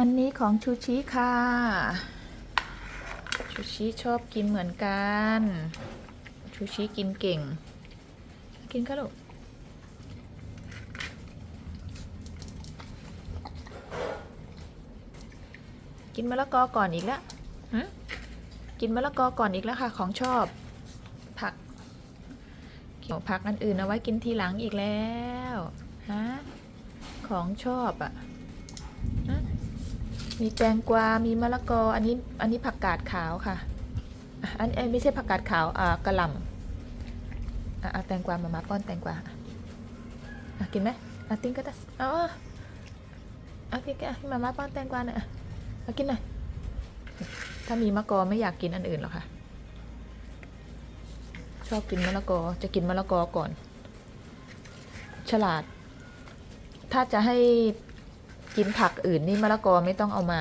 อันนี้ของชูชิค่ะ ชูชิชอบกินเหมือนกัน ชูชิกินเก่ง กินค่ะลูกกินมะละกอก่อนอีกแล้วกินมะละกอก่อนอีกแล้วค่ะ ของชอบ ผักเกี่ยวผักอันอื่นเอาไว้กินทีหลังอีกแล้ว ฮะ ของชอบอะ่ะ มีแตงกวา มีมะละกอ อันนี้ อันนี้ผักกาดขาวค่ะ อันเอ้ไม่ใช่ผักกาดขาว อ่ากระหล่ำอ่าแตงกวา มามาป้อนแตงกวาอะกินไหมอะติ้งก็ได้เอาอะเอาติ้งก็อะมามาป้อนแตงกวาหน่อยอะเอากินหน่อย ถ้ามีมะกอไม่อยากกินอันอื่นหรอกค่ะ ชอบกินมะละกอ จะกินมะละกอก่อน ฉลาด ถ้าจะให้ กินผักอื่นนี่มะละกอไม่ต้องเอามา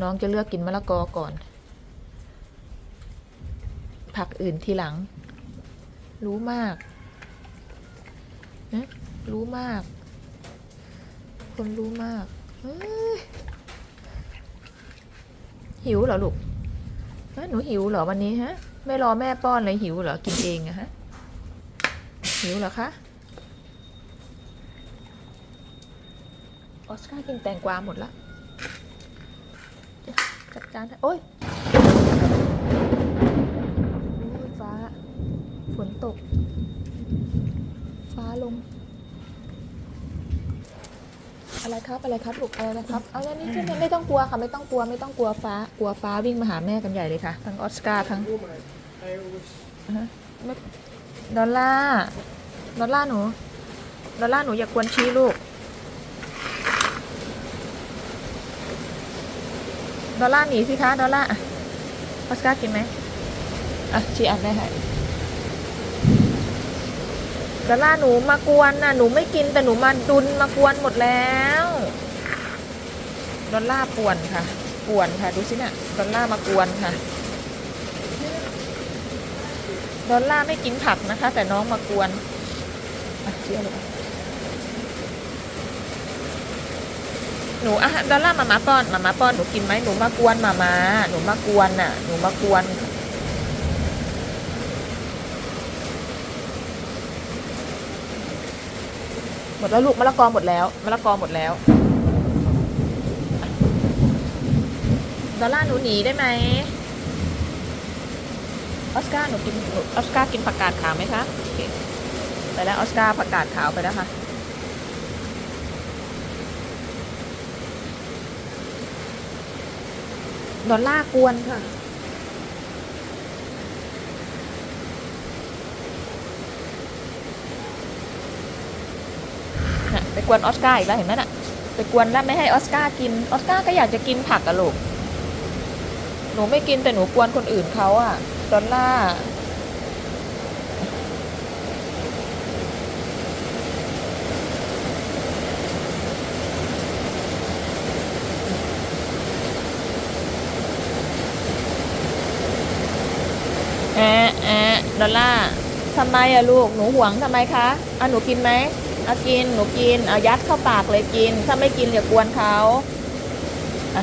น้องจะเลือกกินมะละกอก่อน ผักอื่นทีหลัง รู้มากนะรู้มาก คนรู้มาก หิวเหรอลูกหนูหิวเหรอวันนี้ฮะ ไม่รอแม่ป้อนเลยหิวเหรอกินเองอะฮะ หิวเหรอคะ ออสการ์กินแตงกวาหมดละจัดจานโอ้ยโอ้ยฟ้า ฝนตก ฟ้าลง อะไรครับ อะไรครับลูกอะไรนะครับ เอาอย่างนี้ไม่ไม่ต้องกลัวค่ะ ไม่ต้องกลัว ไม่ต้องกลัวฟ้า กลัวฟ้าวิ่งมาหาแม่กันใหญ่เลยค่ะ ทั้งออสการ์ทั้งดอลล่า ดอลล่าหนู ดอลล่าหนูอย่ากวนชี้ลูก ดอลล่าร์หนีสิคะดอลล่าร์ออสการ์กินไหมอะชี้อันได้ให้ดอลล่าร์หนูมากวนน่ะหนูไม่กินแต่หนูมาดุนมากวนหมดแล้วดอลล่าร์ป่วนค่ะ ป่วนค่ะ ดูสิน่ะดอลล่าร์มากวนค่ะดอลล่าร์ไม่กินผักนะคะ แต่น้องมากวนอะเชื่อเลย หนูอะดอลล่ามามาป้อนมามาป้อนหนูกินไหมหนูมากวนมามาหนูมากวนน่ะ หนูมากวนหมดแล้วลูกมะละกอหมดแล้วมะละกอหมดแล้วดอลล่าหนูหนีได้ไหมออสการ์หนูกินหนูออสการ์กินผักกาดขาวไหมคะโอเคไปแล้วออสการ์ผักกาดขาวไปแล้วค่ะ ดอลล่าร์กวนค่ะ ไปกวนออสการ์อีกแล้วเห็นไหมน่ะ ไปกวนแล้วไม่ให้ออสการ์กิน ออสการ์ก็อยากจะกินผักอะลูก หนูไม่กินแต่หนูกวนคนอื่นเขาอะดอลล่าร์ แอะแอะดอลล่าทำไมอะลูก หนูหวงทำไมคะเอาหนูกินไหมเอากิน หนูกิน เอายัดเข้าปากเลยกิน ถ้าไม่กินอย่ากวนเขาอะ